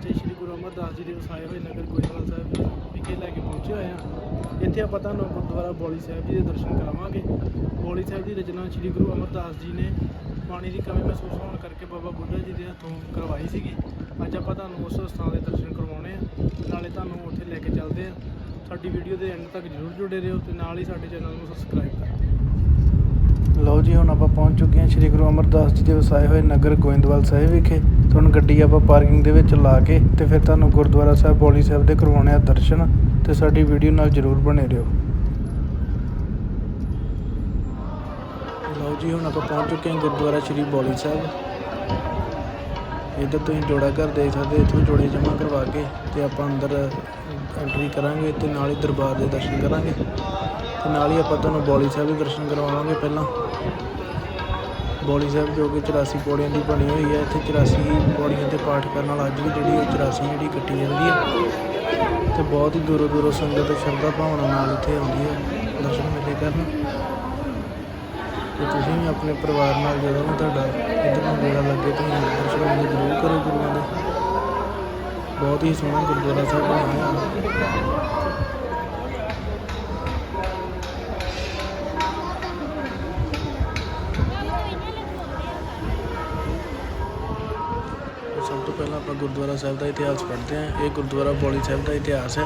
ਪਾਤਸ਼ਾਹ ਸ੍ਰੀ ਗੁਰੂ ਅਮਰਦਾਸ ਜੀ ਦੇ ਵਸਾਏ ਹੋਏ ਨਗਰ ਗੋਇੰਦਵਾਲ ਸਾਹਿਬ ਵਿਖੇ ਲੈ ਕੇ ਪਹੁੰਚੇ ਹੋਏ ਹਾਂ। ਇੱਥੇ ਆਪਾਂ ਤੁਹਾਨੂੰ ਗੁਰਦੁਆਰਾ ਬੋਲੀ ਸਾਹਿਬ ਜੀ ਦੇ ਦਰਸ਼ਨ ਕਰਾਵਾਂਗੇ। ਬੋਲੀ ਸਾਹਿਬ ਦੀ ਰਚਨਾ ਸ੍ਰੀ ਗੁਰੂ ਅਮਰਦਾਸ ਜੀ ਨੇ ਪਾਣੀ ਦੀ ਕਮੀ ਮਹਿਸੂਸ ਹੋਣ ਕਰਕੇ ਬਾਬਾ ਬੁੱਢਾ ਜੀ ਦੇ ਹੱਥੋਂ ਕਰਵਾਈ ਸੀਗੀ। ਅੱਜ ਆਪਾਂ ਤੁਹਾਨੂੰ ਉਸ ਸਥਾਨ ਦੇ ਦਰਸ਼ਨ ਕਰਵਾਉਣੇ ਆ ਨਾਲੇ ਤੁਹਾਨੂੰ ਉੱਥੇ ਲੈ ਕੇ ਚੱਲਦੇ ਆ ਸਾਡੀ ਵੀਡੀਓ ਦੇ ਐਂਡ ਤੱਕ ਜਰੂਰ ਜੁੜੇ ਰਹੋ ਤੇ ਨਾਲ ਹੀ ਸਾਡੇ ਚੈਨਲ ਨੂੰ ਸਬਸਕ੍ਰਾਈਬ ਕਰੋ ਲਓ ਜੀ, ਹੁਣ ਆਪਾਂ ਪਹੁੰਚ ਚੁੱਕੇ ਹਾਂ ਸ੍ਰੀ ਗੁਰੂ ਅਮਰਦਾਸ ਜੀ ਦੇ ਵਸਾਏ ਹੋਏ ਨਗਰ ਗੋਇੰਦਵਾਲ ਸਾਹਿਬ ਵਿਖੇ। ਤੁਹਾਨੂੰ ਗੱਡੀ ਆਪਾਂ ਪਾਰਕਿੰਗ ਦੇ ਵਿੱਚ ਲਾ ਕੇ ਤੇ ਫਿਰ ਤੁਹਾਨੂੰ ਗੁਰਦੁਆਰਾ ਸਾਹਿਬ, ਬੋਲੀ ਸਾਹਿਬ ਦੇ ਕਰਵਾਉਣੇ ਆ ਦਰਸ਼ਨ ਤੇ ਸਾਡੀ ਵੀਡੀਓ ਨਾਲ ਜਰੂਰ ਬਣੇ ਰਹੋ। ਲਓ ਜੀ, ਹੁਣ ਆਪਾਂ ਪਹੁੰਚ ਚੁੱਕੇ ਹਾਂ ਗੁਰਦੁਆਰਾ ਸ੍ਰੀ ਬੋਲੀ ਸਾਹਿਬ। ਇੱਧਰ ਤੁਸੀਂ ਜੋੜਾ ਘਰ ਦੇਖ ਸਕਦੇ ਇੱਥੋਂ ਜੋੜੇ ਜਮ੍ਹਾਂ ਕਰਵਾ ਕੇ ਤੇ ਆਪਾਂ ਅੰਦਰ ਐਂਟਰੀ ਕਰਾਂਗੇ ਤੇ ਨਾਲ ਹੀ ਦਰਬਾਰ ਦੇ ਦਰਸ਼ਨ ਕਰਾਂਗੇ। ਤੇ ਨਾਲ ਹੀ ਆਪਾਂ ਤੁਹਾਨੂੰ ਬੋਲੀ ਸਾਹਿਬ ਦੇ ਦਰਸ਼ਨ ਕਰਵਾਵਾਂਗੇ ਪਹਿਲਾਂ। ਬੋਲੀ ਸਾਹਿਬ ਜੋ ਕਿ 84 ਪੌੜੀਆਂ ਦੀ ਬਣੀ ਹੋਈ ਹੈ, ਇੱਥੇ 84 ਪੌੜੀਆਂ ਤੇ ਪਾਠ ਕਰਨ ਨਾਲ ਅੱਜ ਵੀ ਜਿਹੜੀ ਉਹ 84 ਜਿਹੜੀ ਕੱਟੀ ਜਾਂਦੀ ਹੈ। ਤੇ ਬਹੁਤ ਹੀ ਦੂਰੋਂ ਦੂਰੋਂ ਸੰਗਤ ਸ਼ਰਧਾ ਭਾਵਨਾ ਨਾਲ ਇੱਥੇ ਆਉਂਦੀ ਹੈ, ਦਰਸ਼ਨ ਮੇਲੇ ਕਰਨ। ਤੇ ਤੁਸੀਂ ਵੀ ਆਪਣੇ ਪਰਿਵਾਰ ਨਾਲ ਜਦੋਂ ਵੀ ਤੁਹਾਡਾ ਇੱਧਰ ਨੂੰ ਮੇਲਾ ਲੱਗੇ, ਤੁਸੀਂ ਦਰਸ਼ਨ ਮੇਲੇ ਜ਼ਰੂਰ ਕਰੋ ਗੁਰੂਆਂ ਦੇ। ਬਹੁਤ ਹੀ ਸੋਹਣਾ ਗੁਰਦੁਆਰਾ ਸਾਹਿਬ ਬਣਿਆ ਹੋਇਆ। ਹੈ ਆਪਾਂ ਗੁਰਦੁਆਰਾ ਸਾਹਿਬ ਦਾ ਇਤਿਹਾਸ ਪੜ੍ਹਦੇ ਹਾਂ। ਇਹ ਗੁਰਦੁਆਰਾ ਬੋਲੀ ਸਾਹਿਬ ਦਾ ਇਤਿਹਾਸ ਹੈ,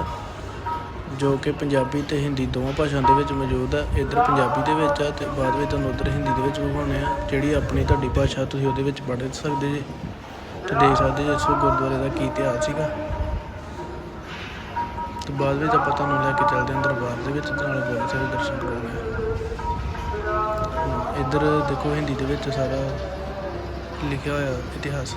ਜੋ ਕਿ ਪੰਜਾਬੀ ਤੇ ਹਿੰਦੀ ਦੋਵਾਂ ਭਾਸ਼ਾਵਾਂ ਦੇ ਵਿੱਚ ਮੌਜੂਦ ਹੈ। ਇੱਧਰ ਪੰਜਾਬੀ ਦੇ ਵਿੱਚ ਆ ਤੇ ਬਾਅਦ ਵਿੱਚ ਤੁਹਾਨੂੰ ਉੱਧਰ ਹਿੰਦੀ ਦੇ ਵਿੱਚ ਵਿਖਾਉਣੇ ਆ। ਜਿਹੜੀ ਆਪਣੀ ਤੁਹਾਡੀ ਭਾਸ਼ਾ ਤੁਸੀਂ ਉਹਦੇ ਵਿੱਚ ਪੜ੍ਹ ਸਕਦੇ ਜੀ ਤੇ ਦੇਖ ਸਕਦੇ ਜੀ ਇਸ ਗੁਰਦੁਆਰੇ ਦਾ ਕੀ ਇਤਿਹਾਸ ਸੀਗਾ। ਤੇ ਬਾਅਦ ਵਿੱਚ ਆਪਾਂ ਤੁਹਾਨੂੰ ਲੈ ਕੇ ਚੱਲਦੇ ਹਾਂ ਦਰਬਾਰ ਦੇ ਵਿੱਚ, ਤੇ ਬੋਲੀ ਸਾਹਿਬ ਦਰਸ਼ਨ ਕਰਾਉਣੇ ਆ। ਇੱਧਰ ਦੇਖੋ ਹਿੰਦੀ ਦੇ ਵਿੱਚ ਸਾਰਾ ਲਿਖਿਆ ਹੋਇਆ ਇਤਿਹਾਸ।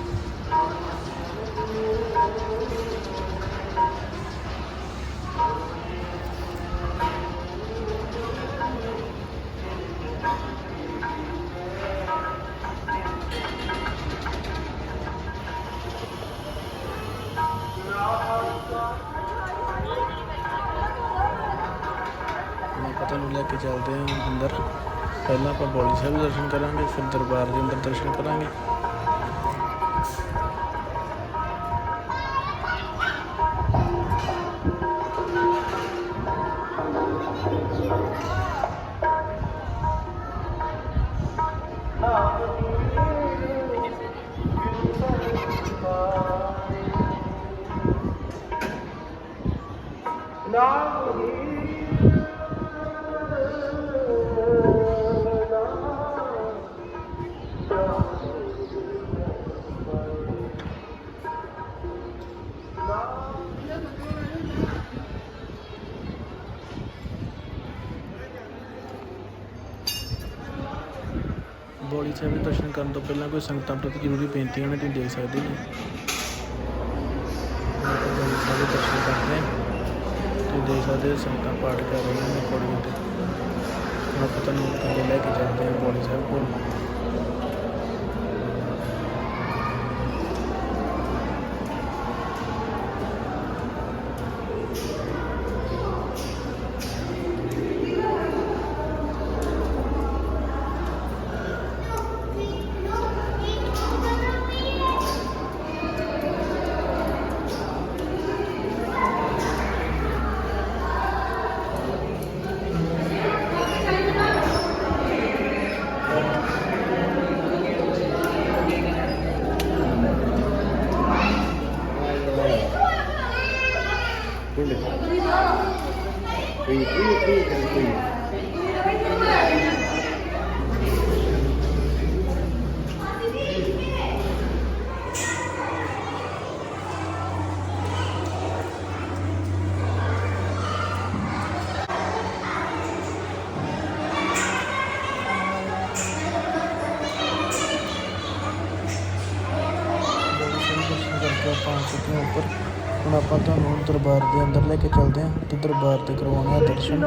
ਹੁਣ ਆਪਾਂ ਤੁਹਾਨੂੰ ਲੈ ਕੇ ਚੱਲਦੇ ਹਾਂ ਅੰਦਰ। ਪਹਿਲਾਂ ਆਪਾਂ ਬੋਲੀ ਸਾਹਿਬ ਦੇ ਦਰਸ਼ਨ ਕਰਾਂਗੇ, ਫਿਰ ਦਰਬਾਰ ਦੇ ਅੰਦਰ ਦਰਸ਼ਨ ਕਰਾਂਗੇ। ਬੋਲੀ ਸਾਹਿਬ ਦੇ ਦਰਸ਼ਨ ਕਰਨ ਤੋਂ ਪਹਿਲਾਂ ਕੋਈ ਸੰਗਤਾਂ ਪ੍ਰਤੀ ਜ਼ਰੂਰੀ ਬੇਨਤੀਆਂ ਨੇ ਤੁਸੀਂ ਦੇਖ ਸਕਦੇ ਜੀ ਬੋਲੀ ਸਾਹਿਬ ਦੇ ਦਰਸ਼ਨ ਕਰਦੇ ਹਾਂ। ਤੁਸੀਂ ਦੇਖ ਸਕਦੇ ਹੋ ਸੰਗਤਾਂ ਪਾਠ ਕਰ ਰਹੀਆਂ ਨੇ ਪੌੜੀਆਂ ਤੇ। ਹੁਣ ਆਪਾਂ ਤੁਹਾਨੂੰ ਥੱਲੇ ਲੈ ਕੇ ਚੱਲਦੇ ਹਾਂ ਬੋਲੀ ਸਾਹਿਬ ਕੋਲ। ਬੋਲੀ ਸਾਹਿਬ ਦੇ ਦਰਸ਼ਨ ਕਰਕੇ ਆਪਾਂ ਆ ਚੁੱਕੇ ਹਾਂ ਉੱਪਰ ਹੁਣ ਆਪਾਂ ਤੁਹਾਨੂੰ ਦਰਬਾਰ ਦੇ ਅੰਦਰ ਲੈ ਕੇ ਚੱਲਦੇ ਹਾਂ ਤੇ ਦਰਬਾਰ ਤੇ ਕਰਵਾਉਣੇ ਆ ਦਰਸ਼ਨ।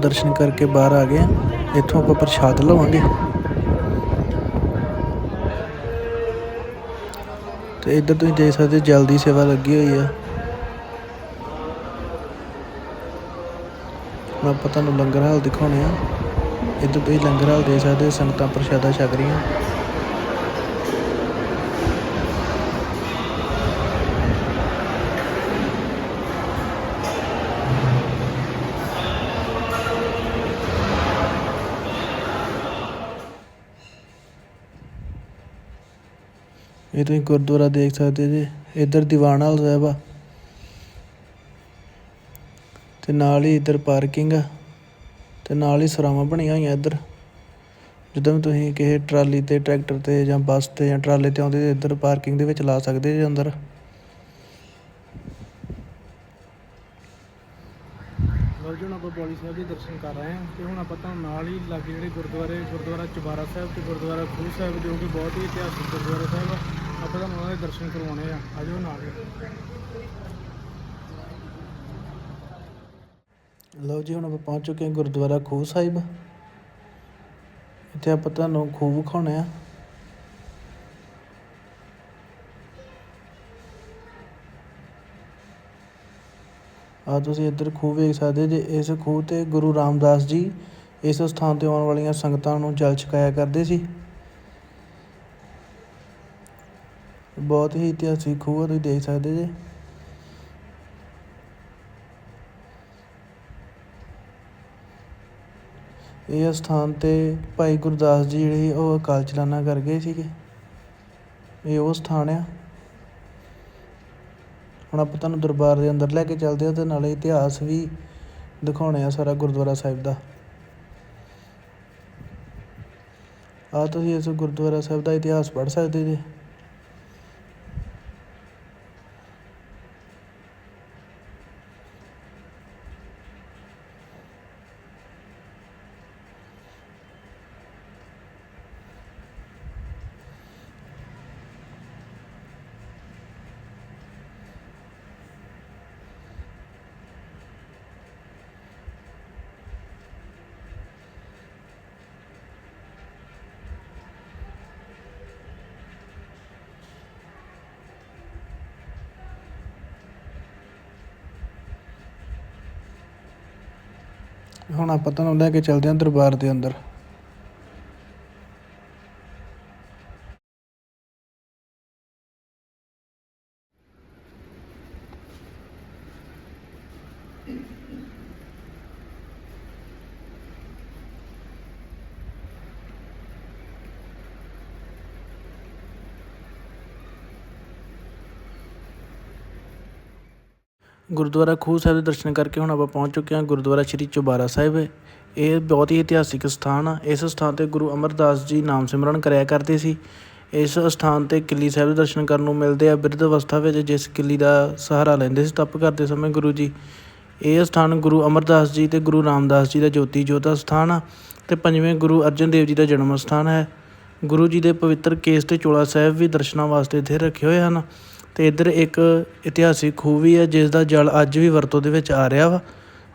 ਦਰਸ਼ਨ ਕਰਕੇ ਬਾਹਰ ਆ ਗਏ। ਹਾਂ। ਇੱਥੋਂ ਆਪਾਂ ਪ੍ਰਸ਼ਾਦ ਲਵਾਂਗੇ। ਤੇ ਇੱਧਰ ਤੁਸੀਂ ਦੇਖ ਸਕਦੇ ਹੋ ਜਲਦੀ ਸੇਵਾ ਲੱਗੀ ਹੋਈ ਆ। ਹੁਣ ਆਪਾਂ ਤੁਹਾਨੂੰ ਲੰਗਰ ਹਾਲ ਦਿਖਾਉਣੇ ਆ। ਇੱਧਰ ਤੁਸੀਂ ਲੰਗਰ ਹਾਲ ਦੇਖ ਸਕਦੇ ਹੋ, ਸੰਗਤਾਂ ਪ੍ਰਸ਼ਾਦਾ ਛਕ ਰਹੀਆਂ। ਇਹ ਤੁਸੀਂ ਗੁਰਦੁਆਰਾ ਦੇਖ ਸਕਦੇ ਜੀ, ਇੱਧਰ ਦੀਵਾਨ ਹਾਲ ਸਾਹਿਬ ਆ। ਤੇ ਨਾਲ ਹੀ ਇੱਧਰ ਪਾਰਕਿੰਗ ਆ, ਤੇ ਨਾਲ ਹੀ ਸਰਾਵਾਂ ਬਣੀਆਂ ਹੋਈਆਂ ਇੱਧਰ। ਜਦੋਂ ਵੀ ਤੁਸੀਂ ਕਿਸੇ ਟਰਾਲੀ ਤੇ, ਟਰੈਕਟਰ ਤੇ ਜਾਂ ਬੱਸ ਤੇ ਜਾਂ ਟਰਾਲੇ ਤੇ ਆਉਂਦੇ ਇੱਧਰ ਪਾਰਕਿੰਗ ਦੇ ਵਿੱਚ ਲਾ ਸਕਦੇ ਜੀ ਅੰਦਰ। ਲਓ ਜੀ, ਹੁਣ ਆਪਾਂ ਬੋਲੀ ਸਾਹਿਬ ਦੇ ਦਰਸ਼ਨ ਕਰ ਰਹੇ ਹਾਂ ਤੇ ਹੁਣ ਆਪਾਂ ਤੁਹਾਨੂੰ ਨਾਲ ਹੀ ਲਾਗੇ ਜਿਹੜੇ ਗੁਰਦੁਆਰੇ, ਗੁਰਦੁਆਰਾ ਚੁਬਾਰਾ ਸਾਹਿਬ ਤੇ ਗੁਰਦੁਆਰਾ ਖੂਹ ਸਾਹਿਬ ਜੋ ਕਿ ਬਹੁਤ ਹੀ ਇਤਿਹਾਸਿਕ ਗੁਰਦੁਆਰੇ ਸਾਹਿਬ ਆ। ਆਪਾਂ ਤੁਹਾਨੂੰ ਉਹਨਾਂ ਦੇ ਦਰਸ਼ਨ ਕਰਵਾਉਣੇ ਆ ਆਜੋ ਨਾਲ। ਲਓ ਜੀ, ਹੁਣ ਆਪਾਂ ਪਹੁੰਚ ਚੁੱਕੇ ਹਾਂ ਗੁਰਦੁਆਰਾ ਖੂਹ ਸਾਹਿਬ। ਇੱਥੇ ਆਪਾਂ ਤੁਹਾਨੂੰ ਖੂਹ ਵਿਖਾਉਣੇ ਆ। ਆ ਤੁਸੀਂ ਇੱਧਰ ਖੂਹ ਵੇਖ ਸਕਦੇ ਜੇ, ਇਸ ਖੂਹ ਤੇ ਗੁਰੂ ਰਾਮਦਾਸ ਜੀ ਇਸ ਸਥਾਨ ਤੇ ਆਉਣ ਵਾਲੀਆਂ ਸੰਗਤਾਂ ਨੂੰ ਜਲ ਛਕਾਇਆ ਕਰਦੇ ਸੀ। ਬਹੁਤ ਹੀ ਇਤਿਹਾਸਿਕ ਖੂਹ ਆ, ਤੁਸੀਂ ਦੇਖ ਸਕਦੇ ਜੇ। ਇਹ ਅਸਥਾਨ ਤੇ ਭਾਈ ਗੁਰਦਾਸ ਜੀ ਜਿਹੜੇ ਉਹ ਅਕਾਲ ਚਲਾਣਾ ਕਰ ਗਏ ਸੀਗੇ। ਇਹ ਉਹ ਸਥਾਨ ਆ। ਹੁਣ ਆਪਾਂ ਤੁਹਾਨੂੰ ਦਰਬਾਰ ਦੇ ਅੰਦਰ ਲੈ ਕੇ ਚੱਲਦੇ ਹਾਂ ਤੇ ਨਾਲੇ ਇਤਿਹਾਸ ਵੀ ਦਿਖਾਉਣੇ ਆ ਸਾਰਾ ਗੁਰਦੁਆਰਾ ਸਾਹਿਬ ਦਾ। ਆ ਤੁਸੀਂ ਇਸ ਗੁਰਦੁਆਰਾ ਸਾਹਿਬ ਦਾ ਇਤਿਹਾਸ ਪੜ੍ਹ ਸਕਦੇ ਜੀ। ਹੁਣ ਆਪਾਂ ਤੁਹਾਨੂੰ ਲੈ ਕੇ ਚੱਲਦੇ ਹਾਂ ਦਰਬਾਰ ਦੇ ਅੰਦਰ। ਗੁਰਦੁਆਰਾ ਖੂਹ ਸਾਹਿਬ ਦੇ ਦਰਸ਼ਨ ਕਰਕੇ ਹੁਣ ਆਪਾਂ ਪਹੁੰਚ ਚੁੱਕੇ ਹਾਂ। ਗੁਰਦੁਆਰਾ ਸ਼੍ਰੀ ਚੁਬਾਰਾ ਸਾਹਿਬ ਇਹ ਬਹੁਤ ਹੀ ਇਤਿਹਾਸਿਕ ਸਥਾਨ ਆ। ਇਸ ਸਥਾਨ ਤੇ ਗੁਰੂ ਅਮਰਦਾਸ ਜੀ ਨਾਮ ਸਿਮਰਨ ਕਰਿਆ ਕਰਦੇ ਸੀ। ਇਸ ਸਥਾਨ ਤੇ ਕਿੱਲੀ ਸਾਹਿਬ ਦੇ ਦਰਸ਼ਨ ਕਰਨ ਨੂੰ ਮਿਲਦੇ ਆ ਬਿਰਧ ਅਵਸਥਾ ਵਿੱਚ, ਜਿਸ ਕਿੱਲੀ ਦਾ ਸਹਾਰਾ ਲੈਂਦੇ ਸੀ ਤਪ ਕਰਦੇ ਸਮੇਂ ਗੁਰੂ ਜੀ। ਇਹ ਸਥਾਨ ਗੁਰੂ ਅਮਰਦਾਸ ਜੀ ਤੇ ਗੁਰੂ ਰਾਮਦਾਸ ਜੀ ਦਾ ਜੋਤੀ ਜੋਤ ਦਾ ਸਥਾਨ ਆ ਤੇ ਪੰਜਵੇਂ ਗੁਰੂ ਅਰਜਨ ਦੇਵ ਜੀ ਦਾ ਜਨਮ ਸਥਾਨ ਹੈ। ਗੁਰੂ ਜੀ ਦੇ ਪਵਿੱਤਰ ਕੇਸ ਤੇ ਚੋਲਾ ਸਾਹਿਬ ਵੀ ਦਰਸ਼ਨਾਂ ਵਾਸਤੇ ਇੱਥੇ ਰੱਖੇ ਹੋਏ ਹਨ। ਅਤੇ ਇੱਧਰ ਇੱਕ ਇਤਿਹਾਸਿਕ ਖੂਹ ਵੀ ਹੈ ਜਿਸ ਦਾ ਜਲ ਅੱਜ ਵੀ ਵਰਤੋਂ ਦੇ ਵਿੱਚ ਆ ਰਿਹਾ ਵਾ।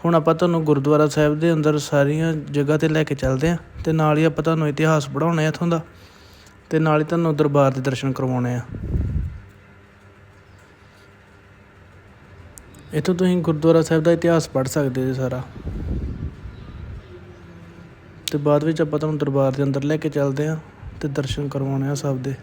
ਹੁਣ ਆਪਾਂ ਤੁਹਾਨੂੰ ਗੁਰਦੁਆਰਾ ਸਾਹਿਬ ਦੇ ਅੰਦਰ ਸਾਰੀਆਂ ਜਗ੍ਹਾ ਤੇ ਲੈ ਕੇ ਚੱਲਦੇ ਹਾਂ ਅਤੇ ਨਾਲ ਹੀ ਆਪਾਂ ਤੁਹਾਨੂੰ ਇਤਿਹਾਸ ਪੜ੍ਹਾਉਣਾ ਇੱਥੋਂ ਦਾ ਅਤੇ ਨਾਲ ਹੀ ਤੁਹਾਨੂੰ ਦਰਬਾਰ ਦੇ ਦਰਸ਼ਨ ਕਰਵਾਉਣੇ ਆ। ਇੱਥੋਂ ਤੁਸੀਂ ਗੁਰਦੁਆਰਾ ਸਾਹਿਬ ਦਾ ਇਤਿਹਾਸ ਪੜ੍ਹ ਸਕਦੇ ਜੀ ਸਾਰਾ। ਤੇ ਬਾਅਦ ਵਿੱਚ ਆਪਾਂ ਤੁਹਾਨੂੰ ਦਰਬਾਰ ਦੇ ਅੰਦਰ ਲੈ ਕੇ ਚੱਲਦੇ ਹਾਂ ਤੇ ਦਰਸ਼ਨ ਕਰਵਾਉਣੇ ਆ ਸਭ ਦੇ।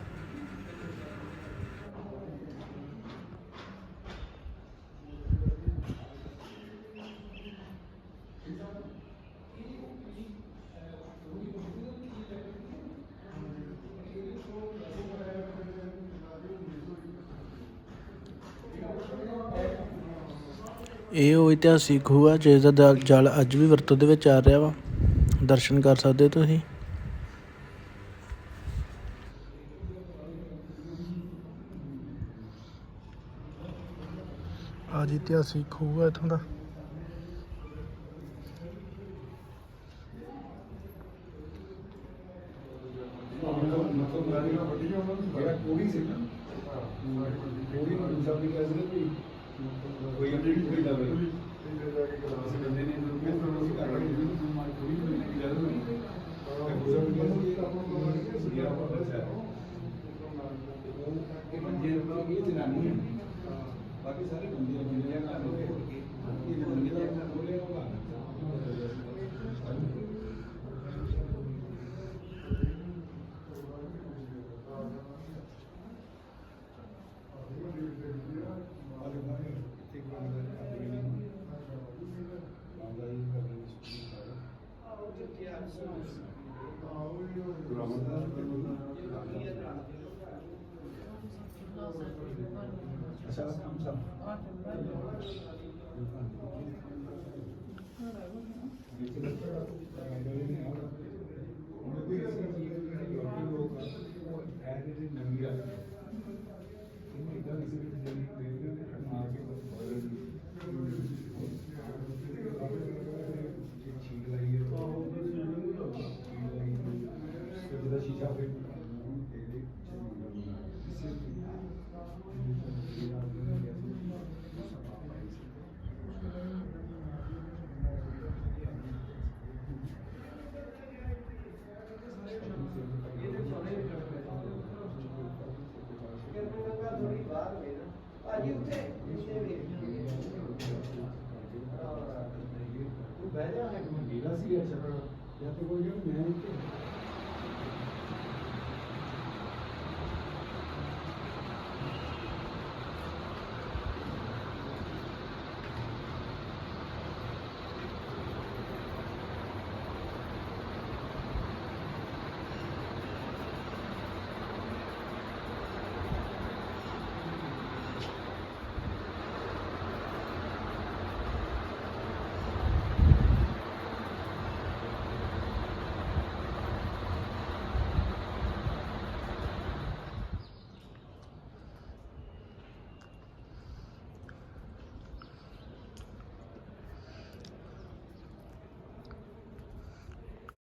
ਇਹ ਉਹ ਇਤਿਹਾਸਿਕ ਖੂਹ ਆ, ਜਿਸ ਦਾ ਦ- ਜਲ ਅੱਜ ਵੀ ਵਰਤੋਂ ਦੇ ਵਿੱਚ ਆ ਰਿਹਾ ਵਾ। ਦਰਸ਼ਨ ਕਰ ਸਕਦੇ ਹੋ ਤੁਸੀਂ। ਅੱਜ ਇਤਿਹਾਸਿਕ ਹੋਊਗਾ ਇੱਥੋਂ ਦਾ। ਜਿਹੜਾ ਕੋੜੀ ਸੀ ਨਾ। ਕੋੜੀ ਨੂੰ ਦੂਜਾ ਵੀ ਕਹਿ ਸਕਦੇ ਵੀ ਕੋਈ ਅਪਡੇਟ ਕੋਈ ਦਾ ਬਈ ਅਸੀਂ ਬੰਦੇ ਨੇ ਮੈਂ ਤੁਹਾਨੂੰ ਅਸੀਂ ਕਰ ਰਹੇ ਹਾਂ ਤੁਸੀਂ ਮਾਰ ਨੂੰ ਨਹੀਂ ਜਾ ਰਹੇ ਹੋ ਦੂਜਾ ਵੀ ਕਹਿੰਦੇ ਕਿ ਆਪਾਂ ਨੂੰ ਸੁਣਿਆ ਹੋਇਆ ਹੈ ਇਹ ਬੰਦੇ ਇਹ ਜਨਾਨੀ ਬਾਕੀ ਸਾਰੇ ਬੰਦੇ ਬੰਦੇ ਆ ਘਰ ਹੋ ਕੇ ਇਹ ਬੰਦੇ ਦਾ ਆਪਣਾ ਬੋਲੇ ਉਹ ਲਾ ਅੱਛਾ ਕੰਮ ਸਭ ਸ਼ੀਸ਼ਾ ਫਿਰ ਬਹਿ ਜਾ ਇੱਕ ਮੰਡੀਲਾ ਸੀ ਅੱਛਾ ਜਾਂ ਤੇ ਕੋਈ ਮੈਂ ਇੱਥੇ